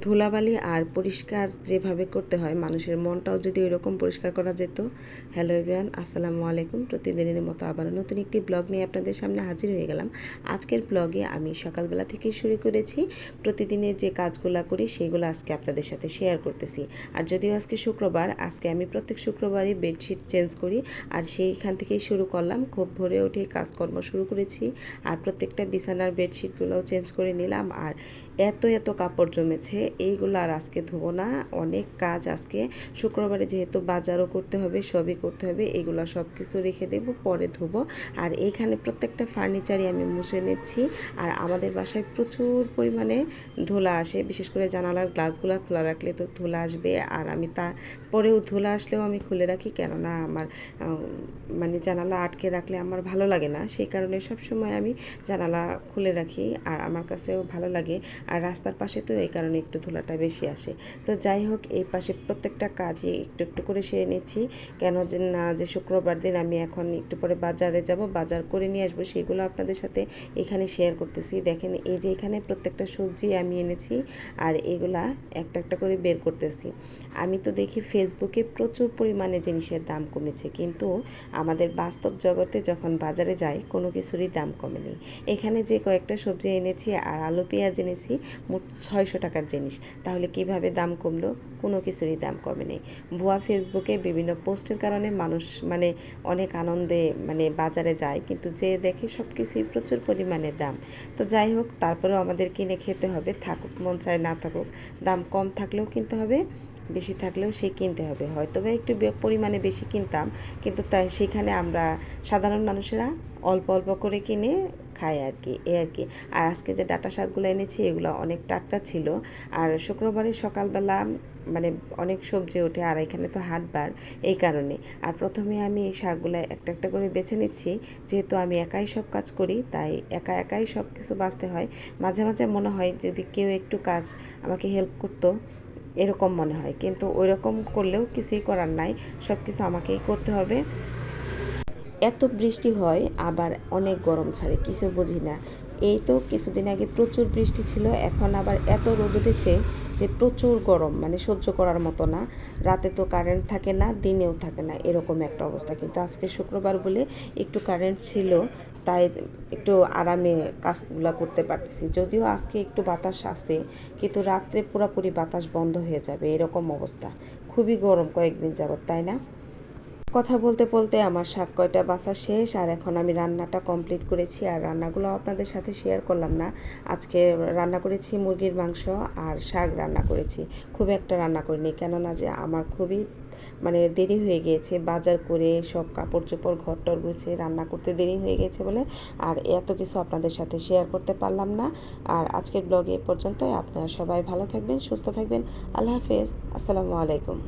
ধুলাবালি আর পরিষ্কার যেভাবে করতে হয়, মানুষের মনটাও যদি ওইরকম পরিষ্কার করা যেত। হ্যালো এভরিওয়ান আসসালামু আলাইকুম। প্রতিদিনের মতো আবার নতুন একটি ব্লগ নিয়ে আপনাদের সামনে হাজির হয়ে গেলাম। আজকের ব্লগে আমি সকালবেলা থেকে শুরু করেছি। প্রতিদিনের যে কাজগুলো করি, সেগুলো আজকে আপনাদের সাথে শেয়ার করতেছি। আর যদিও আজকে শুক্রবার, আজকে আমি প্রত্যেক শুক্রবারই বেডশিট চেঞ্জ করি। আর সেইখান থেকেই শুরু করলাম। খুব ভোরে উঠে কাজকর্ম শুরু করেছি। আর প্রত্যেকটা বিছানার বেডশিটগুলোও চেঞ্জ করে নিলাম। আর এত এত কাপড় জমেছে এইগুলো আর আজকে ধোবো না। অনেক কাজ আজকে। শুক্রবারে যেহেতু বাজারও করতে হবে, সবই করতে হবে, এগুলো সব কিছু রেখে দেবো, পরে ধোবো। আর এইখানে প্রত্যেকটা ফার্নিচারই আমি মুছে নিচ্ছি। আর আমাদের বাসায় প্রচুর পরিমাণে ধুলা আসে, বিশেষ করে জানালার গ্লাসগুলো খোলা রাখলে তো ধুলা আসবে। আর আমি তারপরেও ধুলা আসলেও আমি খুলে রাখি, কেননা আমার মানে জানালা আটকে রাখলে আমার ভালো লাগে না। সেই কারণে সব সময় আমি জানালা খুলে রাখি, আর আমার কাছেও ভালো লাগে। আর রাস্তার পাশে তো এই কারণে ধুলাটা বেশি আসে। তো যাই হোক, এই পাশে প্রত্যেকটা কাজই একটু একটু করে সেরে নিচ্ছি। কেন যে না, যে শুক্রবার দিন আমি এখন একটু পরে বাজারে যাব, বাজার করে নিয়ে আসব, সেগুলো আপনাদের সাথে এখানে শেয়ার করতেছি। দেখেন, এই যে এখানে প্রত্যেকটা সবজি আমি এনেছি আর এগুলা একটা একটা করে বের করতেছি। আমি তো দেখি ফেসবুকে প্রচুর পরিমাণে জিনিসের দাম কমেছে, কিন্তু আমাদের বাস্তব জগতে যখন বাজারে যাই, কোনো কিছুরই দাম কমেনি। এখানে যে কয়েকটা সবজি এনেছি আর আলু, পেঁয়াজ এনেছি, মোট ছয়শো টাকার জিনিস। তাহলে কীভাবে দাম কমলো? কোনো কিছুরই দাম কমে নেই। ভুয়া ফেসবুকে বিভিন্ন পোস্টের কারণে মানুষ মানে অনেক আনন্দে মানে বাজারে যায়, কিন্তু যে দেখে সব কিছুই প্রচুর পরিমাণে দাম। তো যাই হোক, তারপরেও আমাদের কিনে খেতে হবে, থাকুক, মন চায় না থাকুক। দাম কম থাকলেও কিনতে হবে। বেশি থাকলেও সে কিনতে হবে। হয়তো বা একটু পরিমাণে বেশি কিনতাম, কিন্তু তাই সেখানে আমরা সাধারণ মানুষেরা অল্প অল্প করে কিনে খায় আর কি এ আর কি আর আজকে যে ডাটা শাকগুলো এনেছি, এগুলো অনেক টাটকা ছিল। আর শুক্রবারে সকালবেলা মানে অনেক সবজি ওঠে, আর এখানে তো হাটবার এই কারণে। আর প্রথমে আমি এই শাকগুলো একটা একটা করে বেছে নিচ্ছি। যেহেতু আমি একাই সব কাজ করি, তাই একা একাই সব কিছু বাঁচতে হয়। মাঝে মাঝে মনে হয় যদি কেউ একটু কাজ আমাকে হেল্প করতো এরকম মনে হয়। কিন্তু ওই রকম করলেও কিছুই করার নাই। সব কিছু আমাকেই করতে হবে। এত বৃষ্টি হয়, আবার অনেক গরম ছাড়ে, কিছু বুঝি না। এই তো কিছুদিন আগে প্রচুর বৃষ্টি ছিল, এখন আবার এত রোদ উঠেছে যে প্রচুর গরম মানে সহ্য করার মতো না। রাতে তো কারেন্ট থাকে না, দিনেও থাকে না, এরকম একটা অবস্থা। কিন্তু আজকে শুক্রবার বলে একটু কারেন্ট ছিল, তাই একটু আরামে কাজগুলো করতে পারতেছি। যদিও আজকে একটু বাতাস আছে, কিন্তু রাত্রে পুরোপুরি বাতাস বন্ধ হয়ে যাবে, এরকম অবস্থা। খুবই গরম কয়েকদিন যাবত তাই না? কথা বলতে বলতে আমার শাক কয়টা বাসা শেষ, আর এখন আমি রান্নাটা কমপ্লিট করেছি, আর রান্নাগুলো আপনাদের সাথে শেয়ার করলাম না। আজকে রান্না করেছি মুরগির মাংস আর শাক রান্না করেছি। খুব একটা রান্না করিনি, কেননা যে আমার খুবই মানে দেরি হয়ে গিয়েছে, বাজার করে সব কাপড় চোপড় ঘর টর গুছিয়ে রান্না করতে দেরি হয়ে গেছে বলে, আর এত কিছু আপনাদের সাথে শেয়ার করতে পারলাম না। আর আজকের ব্লগে পর্যন্ত আপনারা সবাই ভালো থাকবেন, সুস্থ থাকবেন, আল্লাহ হাফেজ, আসসালামু আলাইকুম।